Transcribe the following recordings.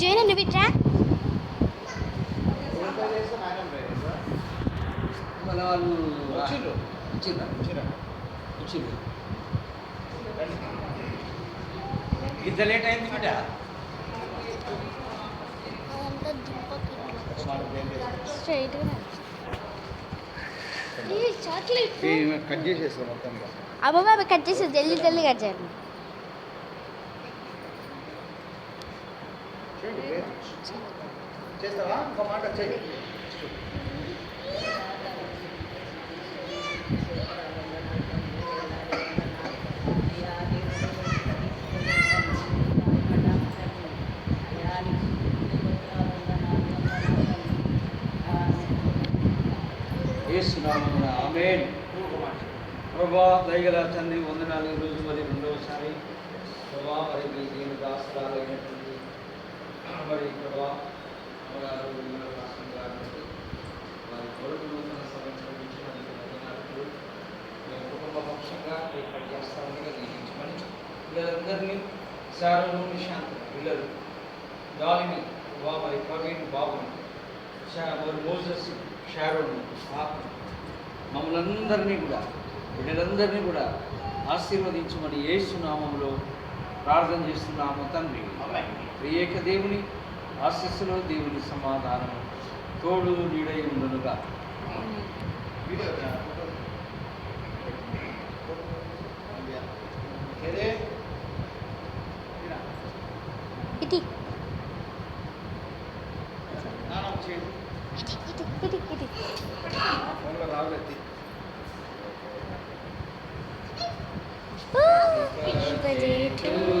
జైన్ నువ్వు ఇట్రా ఇంత లేట్ అయింది బిడ్డ? ఏం కట్ చేసేస్తాం మొత్తం. అమ్మ బాబా కట్ చేసి జల్దీ జల్దీ కట్ చేయండి. చేస్తావా ఇంకో మాట చెయ్యి ఏసునామమున ఆమేన్. ప్రభా దయగల తండ్రి వందనాలు ఈ రోజు మరి రెండవసారి. ప్రభా మరి మీ దేవుని దాసరాలు అయినటువంటి మరి ప్రభా అమ్మగారు విమల రాష్ట్రం గారికి వారి కొడుకు నూతన సంవత్సరం నుంచి మనకి వందనాలు మేము కుటుంబ పక్షంగా ఇక్కడ చేస్తామని నియమించమని వీళ్ళందరినీ శారను నిశాంత్ పిల్లలు దానిని ప్రభా మరి ప్రవీణ్ బాబుని షా- మరి మోజస్ షారోన్ పాప మమ్మల్ని అందరినీ కూడా వీళ్ళందరినీ కూడా ఆశీర్వదించమని యేసు నామములో ప్రార్థన చేస్తున్నాము తండ్రి. ఏక దేవుని ఆశస్సులో దేవుని సమాధానం తోడు నీడై ఉండనుగా. Thank you.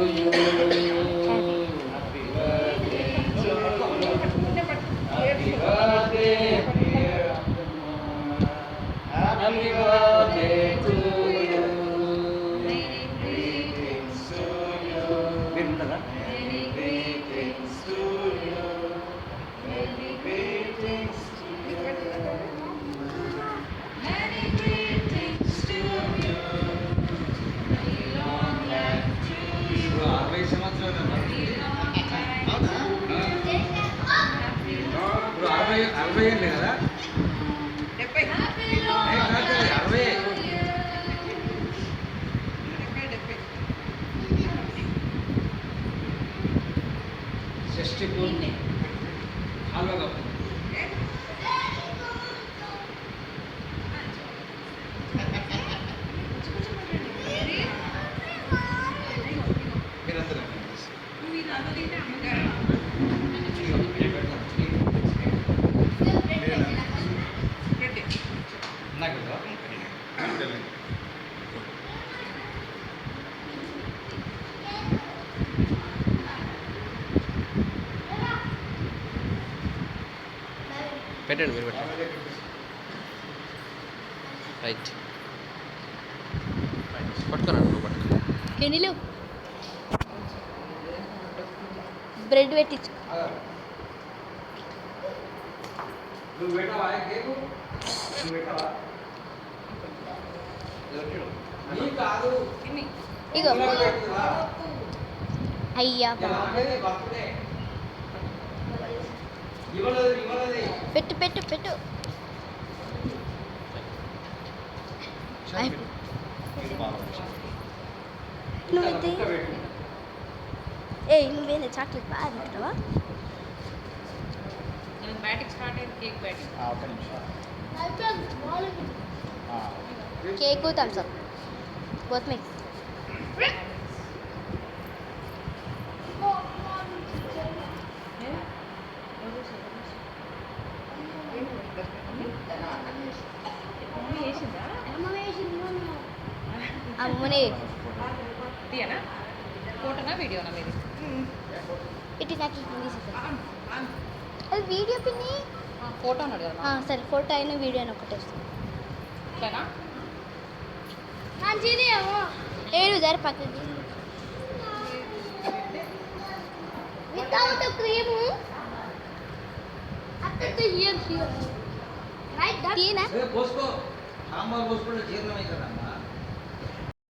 ষষ্ঠী পূর্ণে ভালো গল্প పెట్టండి మీరు పెట్టండి రైట్ పట్టుకోనండి నువ్వు పట్టుకో కెనిలు బ్రెడ్ పెట్టించు నువ్వు పెట్టవా కేకు నువ్వు పెట్టవా నీ కాదు ఇగో పిల్లలు పెడుతురా? అయ్యా ఇలా పెట్టు పెట్టు పెట్టు. నువ్వైతే. ఏ నువ్వేంది? చాక్లెట్ బాగా తింటావా నేను బ్యాటింగ్ స్టార్ట్ అయింది కేక్ బ్యాటింగ్. ఒక్క నిమిషం. ఆ. Cake thumbs up. Both mix అమ్మని. తీయనా ఫోటోనా వీడియోనా మీది? ఇటు నాకు ఇది తీసేసా అది వీడియో పిన్ని ఫోటో అన్నాడు కదా ఆ, సరే ఫోటో అయినా వీడియో అని ఒకటి వస్తుంది. ఇట్లానా? ఏడు జర పక్కకి వితౌట్ క్రీము. ఏ, పోసుకో. సాంబార్ పోసుకుంటే జీర్ణం అవుతుందమ్మా.